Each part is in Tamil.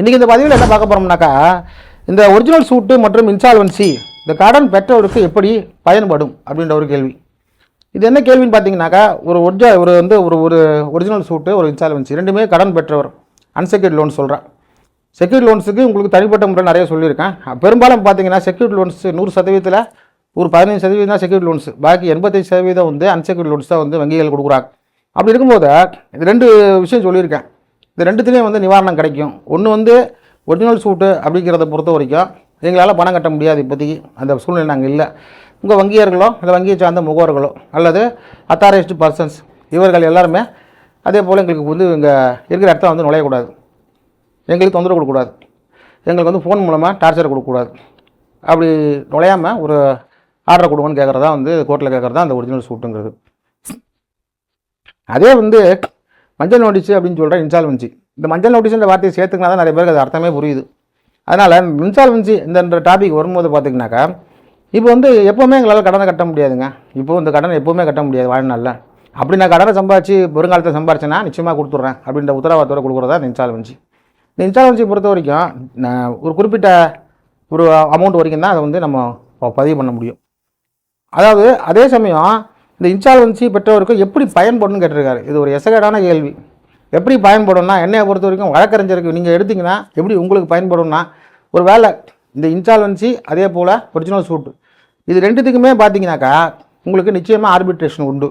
இன்றைக்கி இந்த பதிவில் என்ன பார்க்க போகிறோம்னாக்கா இந்த ஒரிஜினல் சூட்டு மற்றும் இன்சால்வன்சி இந்த கடன் பெற்றவருக்கு எப்படி பயன்படும் அப்படின்ற ஒரு கேள்வி. இது என்ன கேள்வின்னு பார்த்தீங்கன்னாக்கா ஒரு ஒர்ஜா ஒரு வந்து ஒரு ஒரு ஒரிஜினல் சூட்டு ஒரு இன்சால்வன்சி ரெண்டுமே கடன் பெற்றவர் அன்செக்யூர்ட் லோன் சொல்கிறேன் செக்யூர்ட் லோன்ஸுக்கு உங்களுக்கு தனிப்பட்ட முறை நிறைய சொல்லியிருக்கேன். பெரும்பாலும் பார்த்தீங்கன்னா செக்யூர்ட் லோன்ஸ் நூறு சதவீதத்தில் ஒரு பதினஞ்சு சதவீதம் தான் செக்யூர்ட் லோன்ஸ் பாக்கி எண்பத்தஞ்சு சதவீதம் வந்து அன்செக்யூர்ட் லோன்ஸ் தான் வந்து வங்கிகள் கொடுக்குறாங்க. அப்படி இருக்கும்போது இது ரெண்டு விஷயம் சொல்லியிருக்கேன். இது ரெண்டுத்துலேயும் வந்து நிவாரணம் கிடைக்கும். ஒன்று வந்து ஒரிஜினல் சூட்டு அப்படிங்கிறத பொறுத்த வரைக்கும் எங்களால் பணம் கட்ட முடியாது இப்போதைக்கு. அந்த சூழ்நிலை நாங்கள் இல்லை. உங்கள் வங்கியர்களோ இல்லை வங்கியை சார்ந்த முகவர்களோ அல்லது அத்தாரைஸ்டு பர்சன்ஸ் இவர்கள் எல்லாருமே அதே போல் எங்களுக்கு வந்து இங்கே இருக்கிற இடத்துல வந்து நுழையக்கூடாது. எங்களுக்கு தொந்தரவு கொடுக்கக்கூடாது. எங்களுக்கு வந்து ஃபோன் மூலமாக டார்ச்சர் கொடுக்கக்கூடாது. அப்படி நுழையாமல் ஒரு ஆர்டர் கொடுங்கன்னு கேட்குறதா வந்து கோர்ட்டில் கேட்குறதா அந்த ஒரிஜினல் சூட்டுங்கிறது அதே வந்து மஞ்சள் நோட்டீஸ் அப்படின்னு சொல்கிற இன்சால்வன்சி இந்த மஞ்சள் நோட்டீஸ்ன்ற வார்த்தையை சேர்த்துக்கினா தான் நிறைய பேருக்கு அது அர்த்தமே புரியுது. அதனால் இன்சால்வன்சி இந்த டாபிக் வரும்போது பார்த்திங்கனாக்கா இப்போ வந்து எப்போவுமே எங்களால் கடனை கட்ட முடியாதுங்க. இப்போ இந்த கடனை எப்போவுமே கட்ட முடியாது வாழ்நாளில். அப்படி நான் கடனை சம்பாதிச்சு வருங்காலத்தில் சம்பாரிச்சேன்னா நிச்சயமாக கொடுத்துட்றேன் அப்படின்ற உத்தரவாதத்தோடு கொடுக்குறதா இந்த இன்சால்வன்சி இந்த இன்சால்வன்சி பொறுத்த வரைக்கும் நான் ஒரு குறிப்பிட்ட ஒரு அமௌண்ட் வரைக்கும் தான் அதை வந்து நம்ம பதிவு பண்ண முடியும். அதாவது அதே சமயம் இந்த இன்சால்வன்சி பெற்றவருக்கு எப்படி பயன்படும்னு கேட்டிருக்காரு. இது ஒரு எசகடான கேள்வி. எப்படி பயன்படும்னா என்னையை பொறுத்த வரைக்கும் வழக்கறிஞருக்கு நீங்கள் எடுத்தீங்கன்னா எப்படி உங்களுக்கு பயன்படும்னா ஒரு வேலை இந்த இன்சால்வன்சி அதே போல் ஒரிஜினல் சூட்டு இது ரெண்டுத்துக்குமே பார்த்தீங்கன்னாக்கா உங்களுக்கு நிச்சயமாக ஆர்பிட்ரேஷன் உண்டு.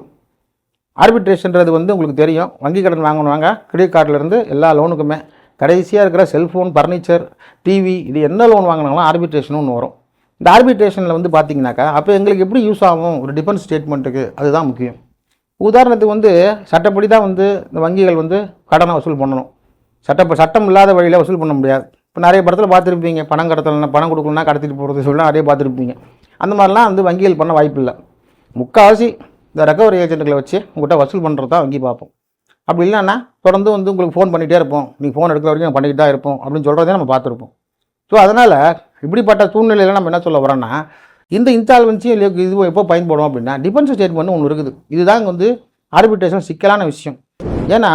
ஆர்பிட்ரேஷன்றது வந்து உங்களுக்கு தெரியும். வங்கி கடன் வாங்கணுவாங்க கிரெடிட் கார்டிலேருந்து எல்லா லோனுக்குமே கடைசியாக இருக்கிற செல்ஃபோன் ஃபர்னிச்சர் டிவி இது என்ன லோன் வாங்கினாலும் ஆர்பிட்ரேஷன் ஒன்று வரும். இந்த ஆர்பிட்ரேஷனில் வந்து பார்த்தீங்கன்னாக்கா அப்போ எங்களுக்கு எப்படி யூஸ் ஆகும்? ஒரு டிஃபென்ஸ் ஸ்டேட்மெண்ட்டுக்கு அதுதான் முக்கியம். உதாரணத்துக்கு வந்து சட்டப்படி தான் வந்து இந்த வங்கிகள் வந்து கடனை வசூல் பண்ணணும். சட்ட சட்டம் இல்லாத வழியில் வசூல் பண்ண முடியாது. இப்போ நிறைய படத்தில் பார்த்துருப்பீங்க பணம் கடத்தலைன்னா பணம் கொடுக்கணும்னா கடத்திட்டு போகிறது சொல்லலாம் நிறைய பார்த்துருப்பீங்க. அந்த மாதிரிலாம் வந்து வங்கிகள் பண்ண வாய்ப்பு இல்லை. முக்கால்வாசி இந்த ரெக்கவரி ஏஜென்ட்டுகளை வச்சு உங்கள்கிட்ட வசூல் பண்ணுறது தான் வங்கி பார்ப்போம் அப்படி இல்லைன்னா தொடர்ந்து வந்து உங்களுக்கு ஃபோன் பண்ணிகிட்டே இருப்போம். நீங்கள் ஃபோன் எடுக்கிற வரைக்கும் பண்ணிக்கிட்டு தான் இருப்போம் அப்படின்னு சொல்கிறதே நம்ம பார்த்துருப்போம். ஸோ அதனால் இப்படிப்பட்ட சூழ்நிலையில் நம்ம என்ன சொல்ல வரோன்னா இந்த இன்சால்வன்சியும் இது எப்போ பயன்படும் அப்படின்னா டிஃபென்ஸ் ஸ்டேட்மெண்ட் ஒன்று இருக்குது. இதுதான் வந்து ஆர்பிட்ரேஷன் சிக்கலான விஷயம். ஏன்னா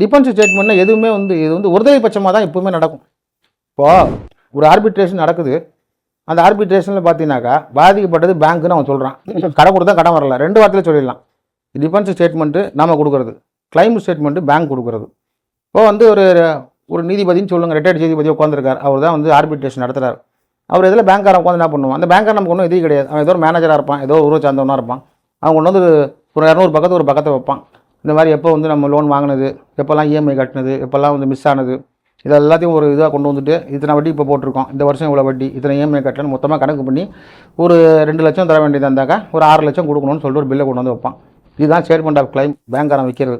டிஃபென்ஸ் ஸ்டேட்மெண்ட்னா எதுவுமே வந்து இது வந்து ஒருதலை பட்சமாக தான் எப்பவுமே நடக்கும். இப்போது ஒரு ஆர்பிட்ரேஷன் நடக்குது. அந்த ஆர்பிட்ரேஷனில் பார்த்தீங்கன்னாக்கா பாதிக்கப்பட்டது பேங்க்குன்னு அவன் சொல்கிறான் கடை கொடுத்தா கடன் வரல. ரெண்டு வாரத்தில் சொல்லிடலாம். டிஃபென்ஸ் ஸ்டேட்மெண்ட்டு நம்ம கொடுக்குறது. கிளைம் ஸ்டேட்மெண்ட்டு பேங்க் கொடுக்குறது. இப்போ வந்து ஒரு ஒரு நீதிபதினு சொல்லுங்கள் ரிட்டையர்ட் நீதிபதி உட்காந்துருக்கார் அவர் தான் வந்து ஆர்பிட்ரேஷன் நடத்துகிறார் அவர் இதில் பேங்க்காரன் உட்காந்து என்ன பண்ணுவோம் அந்த பேங்க்கார் நமக்கு ஒன்றும் இது கிடையாது. அவன் ஏதோ ஒரு மேனேஜராக இருப்பான். ஏதோ ஒரு சார்ந்தவனாக இருப்பான். அவங்க கொண்டு வந்து ஒரு இரநூறு பக்கத்து ஒரு பக்கத்தை வைப்பான். இந்த மாதிரி எப்போ வந்து நம்ம லோன் வாங்கினது எப்போல்லாம் இஎம்ஐ கட்டினது எப்போல்லாம் வந்து மிஸ் ஆனது இது எல்லாத்தையும் ஒரு இதாக கொண்டு வந்துட்டு இத்தனை வட்டி இப்போ போட்டிருக்கோம். இந்த வருஷம் இவ்வளோ வட்டி இத்தனை இஎம்ஐ கட்டணும் மொத்தமாக கணக்கு பண்ணி ஒரு ரெண்டு லட்சம் தர வேண்டியதாக இருந்தாக்கா ஒரு ஆறு லட்சம் கொடுக்கணும்னு சொல்லிட்டு ஒரு பில்லை கொண்டு வந்து வைப்பான். இதுதான் ஸ்டேட்மெண்ட் ஆஃப் கிளைம் பேங்க்காரன் வைக்கிறது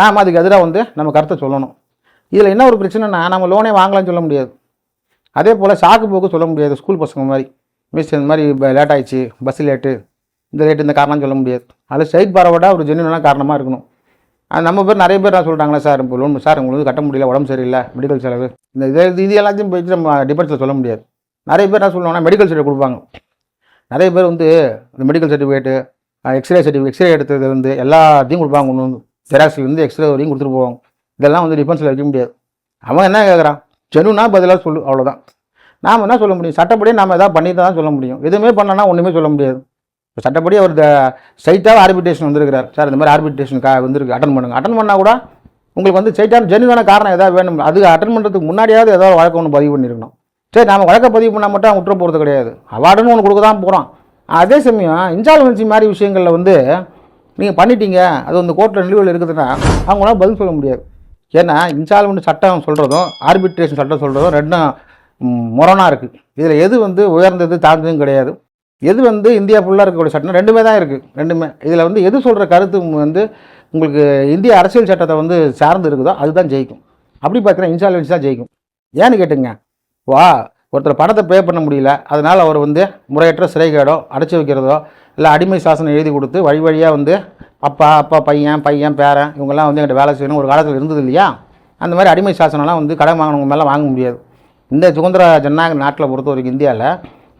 நாம் அதுக்கு எதிராக வந்து நம்ம கருத்தை சொல்லணும். இதில் என்ன ஒரு பிரச்சனைனா நம்ம லோனே வாங்கலாம்னு சொல்ல முடியாது. அதே போல் சாக்கு போக்கு சொல்ல முடியாது ஸ்கூல் பசங்க மாதிரி. மிஸ் இந்த மாதிரி லேட் ஆயிடுச்சு பஸ் லேட்டு இந்த ரேட்டு இந்த காரணம் சொல்ல முடியாது. அதில் ஸ்ட்ரைட் பாரவோட ஒரு ஜென்யூனான காரணமாக இருக்கணும். அது நம்ம பேர் நிறைய பேர் நான் சொல்கிறாங்களே சார் இப்போ லோன் சார் உங்களுக்கு கட்ட முடியல உடம்பு சரியில்லை மெடிக்கல் செலவு. இந்த இதை இது எல்லாத்தையும் போயிட்டு நம்ம டிபெண்ட்ஸில் சொல்ல முடியாது. நிறைய பேர் என்ன சொல்லுவாங்கன்னா மெடிக்கல் சர்டிஃபிகேட் கொடுப்பாங்க. நிறைய பேர் வந்து இந்த medical certificate X-ray certificate X-ray எடுத்ததுலேருந்து எல்லாத்தையும் கொடுப்பாங்க. ஒன்று வந்து ஜெராக்ஸ்லேருந்து எக்ஸ்ரே வரையும் கொடுத்துட்டு போவாங்க. இதெல்லாம் வந்து டிஃபென்ஸில் வைக்க முடியாது. அவன் என்ன கேட்குறான்? ஜெனுனா பதிலாக சொல்லு அவ்வளோதான் நாம் என்ன சொல்ல முடியும்? சட்டப்படி நாம் எதாவது பண்ணி தான் சொல்ல முடியும். எதுவுமே பண்ணனா ஒன்றுமே சொல்ல முடியாது. இப்போ சட்டப்படி அவர் சைட்டாக ஆர்பிட்ரேஷன் வந்திருக்கிறார். சார் இந்த மாதிரி ஆர்பிட்ரேஷன் கா வந்திருக்கு அட்டன் பண்ணுங்க. அட்டன் பண்ணால் கூட உங்களுக்கு வந்து சைட்டான ஜெனுவான காரணம் எதாவது வேணும். அது அட்டன் பண்ணுறதுக்கு முன்னாடியாவது ஏதாவது வழக்கு ஒன்று பதிவு பண்ணியிருக்கணும் சரி நாம் வழக்கை பதிவு பண்ணால் மட்டும் அவன் விட்டுற போகிறது கிடையாது. அவார்டுன்னு ஒன்று கொடுக்க தான் போகிறோம் அதே சமயம் இன்சால்வன்சி மாதிரி விஷயங்களில் வந்து நீங்கள் பண்ணிட்டீங்க. அது வந்து கோர்ட்டில் நிலுவையில் இருக்குதுன்னா அவங்களால பதில் சொல்ல முடியாது. ஏன்னா இன்ஸ்டால்மெண்ட் சட்டம் சொல்கிறதும் ஆர்பிட்ரேஷன் சட்டம் சொல்கிறதும் ரெண்டும் முரணாக இருக்குது இதில் எது வந்து உயர்ந்தது தாழ்ந்ததும் கிடையாது. எது வந்து இந்தியா ஃபுல்லாக இருக்கக்கூடிய சட்டம் ரெண்டுமே தான் இருக்குது ரெண்டுமே. இதில் வந்து எது சொல்கிற கருத்து வந்து உங்களுக்கு இந்திய அரசியல் சட்டத்தை வந்து சார்ந்து இருக்குதோ அதுதான் ஜெயிக்கும். அப்படி பார்த்தீங்கன்னா இன்சால்வன்சி தான் ஜெயிக்கும். ஏன்னு கேட்டுங்க. வா ஒருத்தர் பணத்தை பே பண்ண முடியல அதனால் அவர் வந்து முறையற்ற சிறைகேடோ அடைச்சி வைக்கிறதோ இல்லை அடிமை சாசனம் எழுதி கொடுத்து வழி வழியாக வந்து அப்பா அப்பா பையன் பையன் பேரன் இவங்கெல்லாம் வந்து எங்கிட்ட வேலை செய்யணும். ஒரு காலத்தில் இருந்தது இல்லையா அந்த மாதிரி அடிமை சாசனம்லாம் வந்து கடன் வாங்கினவங்க மேலே வாங்க முடியாது. இந்த சுதந்திர ஜனநாயக நாட்டில் பொறுத்த வரைக்கும் இந்தியாவில்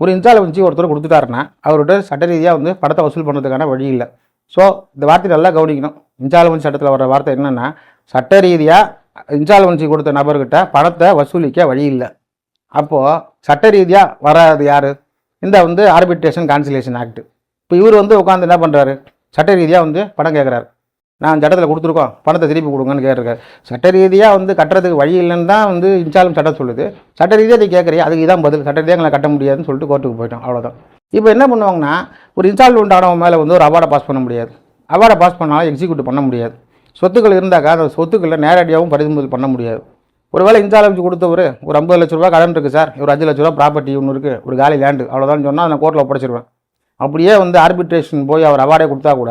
ஒரு இன்சால்வன்சி ஒருத்தர் கொடுத்துட்டாருன்னா அவர்கிட்ட சட்ட ரீதியாக வந்து படத்தை வசூல் பண்ணுறதுக்கான வழி இல்லை. ஸோ இந்த வார்த்தை நல்லா கவனிக்கணும். இன்சால்வன்சி சட்டத்தில் வர வார்த்தை என்னென்னா சட்ட ரீதியாக இன்சால்வன்சி கொடுத்த நபர்கிட்ட பணத்தை வசூலிக்க வழி இல்லை. அப்போது சட்ட ரீதியாக வராது யார்? இந்த வந்து ஆர்பிட்ரேஷன் கான்சிலேஷன் ஆக்ட் இப்போ இவர் வந்து உட்காந்து என்ன பண்ணுறாரு சட்ட ரீதியாக வந்து பணம் கேட்குறாரு நான் சட்டத்தில் கொடுத்துருக்கோம். பணத்தை திருப்பி கொடுங்கன்னு கேட்டிருக்காரு. சட்ட ரீதியாக வந்து கட்டுறதுக்கு வழி இல்லைன்னு தான் வந்து இன்சாலும் சட்டம் சொல்லுது. சட்ட ரீதியாக அதை கேட்குறீங்க அதுக்கு இதான் பதில். சட்ட ரீதியாக எங்களை கட்ட முடியாதுன்னு சொல்லிட்டு கோர்ட்டுக்கு போயிட்டோம். அவ்வளோதான் இப்போ என்ன பண்ணுவாங்கன்னா ஒரு இன்ஸ்டால்மெண்ட் ஆனவன் மேலே வந்து ஒரு அவார்டை பாஸ் பண்ண முடியாது. அவார்டை பாஸ் பண்ணாலும் எக்ஸிக்யூட் பண்ண முடியாது. சொத்துக்கள் இருந்தாக்கா அந்த சொத்துக்களை நேரடியாகவும் பறிமுதல் பண்ண முடியாது. ஒருவேளை இன்சாலன்ஸ் கொடுத்தவர் ஒரு ஐம்பது லட்ச ரூபா கடன் இருக்குது சார். ஒரு அஞ்சு லட்ச ரூபா ப்ராப்பர்ட்டி ஒன்று இருக்குது ஒரு காலி லேண்டு அவ்வளோதான் சொன்னால் நான் கோர்ட்டில் ஒப்படைச்சிருவேன். அப்படியே வந்து ஆர்பிட்ரேஷன் போய் அவர் அவார்டே கொடுத்தா கூட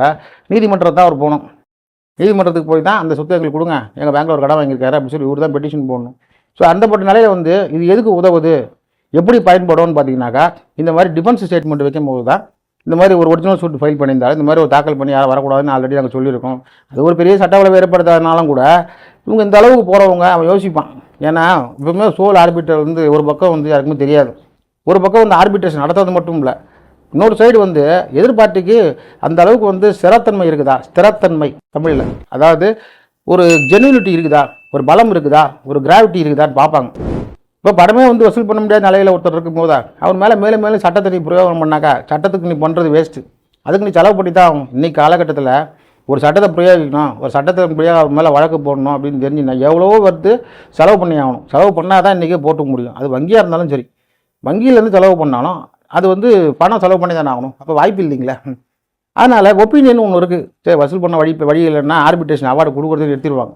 நீதிமன்றத்தை தான் அவர் போகணும். நீதிமன்றத்துக்கு போய் தான் அந்த சொத்து எங்களுக்கு கொடுங்க. எங்கள் பேங்க்கில் ஒரு கடன் வாங்கியிருக்காரு அப்படின்னு சொல்லி இவர் தான் பெட்டிஷன் போடணும் ஸோ அந்தப்பட்ட நிலையில் வந்து இது எதுக்கு உதவுது? எப்படி பயன்படும்னு பார்த்தீங்கன்னாக்கா இந்த மாதிரி டிஃபென்ஸ் ஸ்டேட்மெண்ட் வைக்கும் போது தான் இந்த மாதிரி ஒரு ஒரிஜினல் சூட் ஃபைல் பண்ணியிருந்தாலும் இந்த மாதிரி ஒரு தாக்கல் பண்ணி யாரும் வரக்கூடாதுன்னு ஆல்ரெடி நாங்கள் சொல்லியிருக்கோம். அது ஒரு பெரிய சட்ட விளைவு ஏற்படுத்தாதனாலும் கூட இவங்க இந்த அளவுக்கு போகிறவங்க அவன் யோசிப்பான். ஏன்னா எப்பவுமே சோல் ஆர்பிட்டர் வந்து ஒரு பக்கம் வந்து யாருக்குமே தெரியாது. ஒரு பக்கம் வந்து ஆர்பிட்ரேஷன் நடத்துறது மட்டும் இல்லை. இன்னொரு சைடு வந்து எதிர்பார்ட்டிக்கு அந்த அளவுக்கு வந்து ஸ்திரத்தன்மை இருக்குதா? ஸ்திரத்தன்மை தமிழில். அதாவது ஒரு ஜென்யூனிட்டி இருக்குதா? ஒரு பலம் இருக்குதா? ஒரு கிராவிட்டி இருக்குதான்னு பார்ப்பாங்க. இப்போ படமே வந்து வசூல் பண்ண முடியாத நிலையில் ஒருத்தர் இருக்கும் போதா அவர் மேலே மேலே மேலே சட்டத்தை நீ பிரயோகம் பண்ணாக்கா சட்டத்துக்கு நீ பண்ணுறது வேஸ்ட்டு அதுக்கு நீ செலவு பண்ணி தான் ஆகும் இன்னைக்கு காலகட்டத்தில் ஒரு சட்டத்தை பிரயோகிக்கணும். ஒரு சட்டத்தை பிரயோக அவர் மேலே வழக்கு போடணும் அப்படின்னு தெரிஞ்சுன்னா எவ்வளவோ வருது செலவு பண்ணி ஆகணும். செலவு பண்ணால் தான் இன்றைக்கே போட்டுக்க முடியும். அது வங்கியாக இருந்தாலும் சரி. வங்கியிலேருந்து செலவு பண்ணாலும் அது வந்து பணம் செலவு பண்ணி தானே ஆகணும். அப்போ வாய்ப்பு இல்லைங்களா. அதனால் ஒப்பீனியன் ஒன்று இருக்குது சரி வசூல் பண்ண வழி வழி இல்லைன்னா ஆர்பிட்ரேஷன் அவார்டு கொடுக்குறதுக்கு எடுத்துருவாங்க.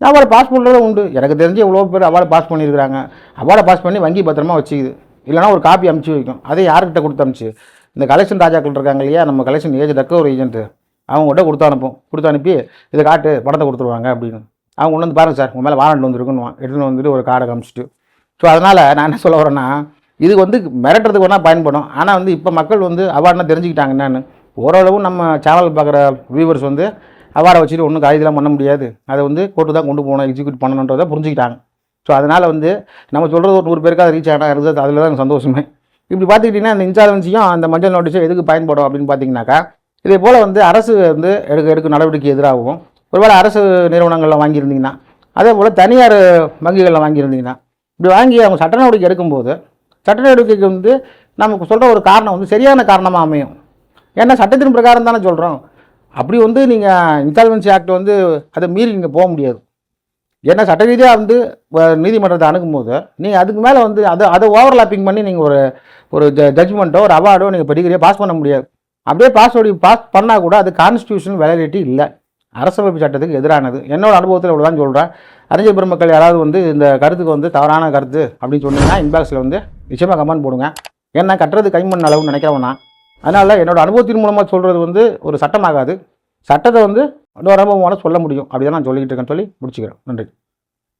அவார்டை பாஸ் பண்ணுறதும் உண்டு. எனக்கு தெரிஞ்சு எவ்வளோ பேர் அவார்டை பாஸ் பண்ணியிருக்கிறாங்க. அவார்டை பாஸ் பண்ணி வங்கி பத்திரமா வச்சுக்குது. இல்லைனா ஒரு காப்பி அமுச்சு வைக்கும். அதே யார்கிட்ட கொடுத்து அமுச்சு? இந்த கலெக்ஷன் ராஜாக்கள் இருக்காங்க இல்லையா? நம்ம கலெக்ஷன் ஏஜ் ரெக்கவர் ஏஜென்ட்டு அவங்ககிட்ட கொடுத்து அனுப்பும். கொடுத்து அனுப்பி இதை காட்டு பணத்தை கொடுத்துருவாங்க அப்படின்னு. அவங்க கொண்டு வந்து பாருங்கள் சார் உங்கள் மேலே வாரண்ட் வந்துருக்குன்னு எடுத்துன்னு வந்துட்டு ஒரு கார்டை காமிச்சிட்டு. ஸோ அதனால் நான் என்ன சொல்ல வரேன்னா இது வந்து மிரட்டுறதுக்கு வேணால் பயன்படும். ஆனால் வந்து இப்போ மக்கள் வந்து அவார்ட்னா தெரிஞ்சுக்கிட்டாங்க என்னன்னு. ஓரளவு நம்ம சேனல் பார்க்குற வியூவர்ஸ் வந்து அவார்டை வச்சுட்டு ஒன்றும் காரியதெல்லாம் பண்ண முடியாது. அதை வந்து கோர்ட்டு தான் கொண்டு போகணும் எக்ஸிக்யூட் பண்ணணுன்றதை புரிஞ்சுக்கிட்டாங்க. ஸோ அதனால் வந்து நம்ம சொல்கிறது ஒரு நூறு பேருக்கு அது ரீச் ஆனால் இருந்தது அதில் தான் எனக்கு சந்தோஷமே. இப்படி பார்த்துக்கிட்டிங்கன்னா இந்த இன்சாலன்ஸையும் அந்த மஞ்சள் நோட்டீஸும் எதுக்கு பயன்படும் அப்படின்னு பார்த்தீங்கன்னாக்கா இதே போல் வந்து அரசு வந்து எடுக்க எடுக்கும் நடவடிக்கை எதிராகவும் ஒருவேளை அரசு நிறுவனங்களில் வாங்கியிருந்தீங்கன்னா அதே போல் தனியார் வங்கிகளில் வாங்கியிருந்தீங்கன்னா இப்படி வாங்கி அவங்க சட்ட நடவடிக்கை எடுக்கும்போது சட்ட நடவடிக்கைக்கு வந்து நமக்கு சொல்கிற ஒரு காரணம் வந்து சரியான காரணமாக அமையும். ஏன்னா சட்டத்தின் பிரகாரம் தானே சொல்கிறோம் அப்படி வந்து நீங்கள் இன்சால்வன்சி ஆக்ட் வந்து அதை மீறி நீங்கள் போக முடியாது. ஏன்னா சட்ட ரீதியாக வந்து நீதிமன்றத்தை அணுகும்போது நீங்கள் அதுக்கு மேலே வந்து அதை அதை ஓவர்லாப்பிங் பண்ணி நீங்கள் ஒரு ஒரு ஜ ஜட்ஜ்மெண்ட்டோ ஒரு அவார்டோ நீங்கள் படிக்கிறியோ பாஸ் பண்ண முடியாது. அப்படியே பாஸ் பாஸ் பண்ணால் கூட அது கான்ஸ்டியூஷன் வேலிடிட்டி இல்லை. அரசமைப்பு சட்டத்துக்கு எதிரானது. என்னோட அனுபவத்தில் இவ்வளோ தான் சொல்கிறேன் அறிஞர் பெருமக்கள் யாராவது வந்து இந்த கருத்துக்கு வந்து தவறான கருத்து அப்படின்னு சொன்னீங்கன்னா இன்பாக்ஸில் வந்து நிச்சயமாக கமெண்ட் போடுங்க. ஏன்னா கட்டுறது கைமண் அளவுன்னு நினைக்கிறவனா. அதனால் என்னோட அனுபவத்தின் மூலமாக சொல்கிறது வந்து ஒரு சட்டமாகாது. சட்டத்தை வந்து இன்னொரு அனுபவமான சொல்ல முடியும். அப்படி தான் நான் சொல்லிக்கிட்டு இருக்கேன்னு சொல்லி முடிச்சுக்கிறேன். நன்றி.